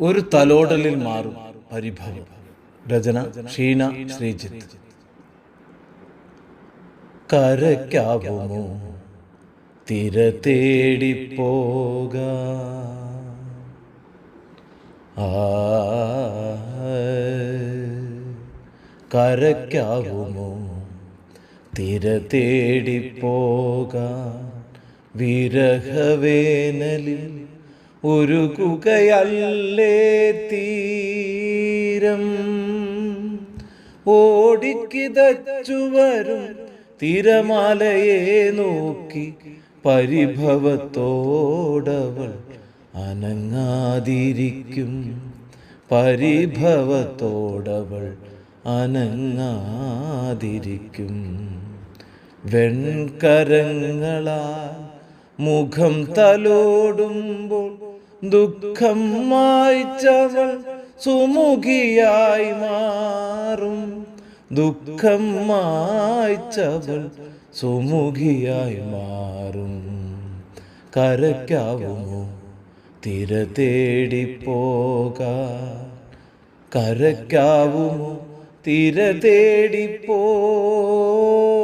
ഒരു തലോടലിൽ മാറും പരിഭവം. രചന ഷീന ശ്രീജിത്ത്. കരയ്ക്കാവുമോ? തിര തേടിപ്പോക. കരയ്ക്കാവുമോ? തിര തേടിപ്പോക വിരഹവേനലിൽ ഉരുകുകയല്ലേ തീരം? ഓടിക്കിതച്ചു വരും തിരമാലയെ നോക്കി പരിഭവത്തോടവൾ അനങ്ങാതിരിക്കും. പരിഭവത്തോടവൾ അനങ്ങാതിരിക്കും. വെൺകരങ്ങളാൽ മുഖം തലോടുമ്പോൾ ദുഃഖം മായ്ച്ചവൾ സുമുഖിയായി മാറും. ദുഃഖം മായ്ച്ചവൾ സുമുഖിയായി മാറും. കരയ്ക്കാവുമോ? തിര തേടി പോകാൻ കരയ്ക്കാവുമോ? തിര തേടിപ്പോക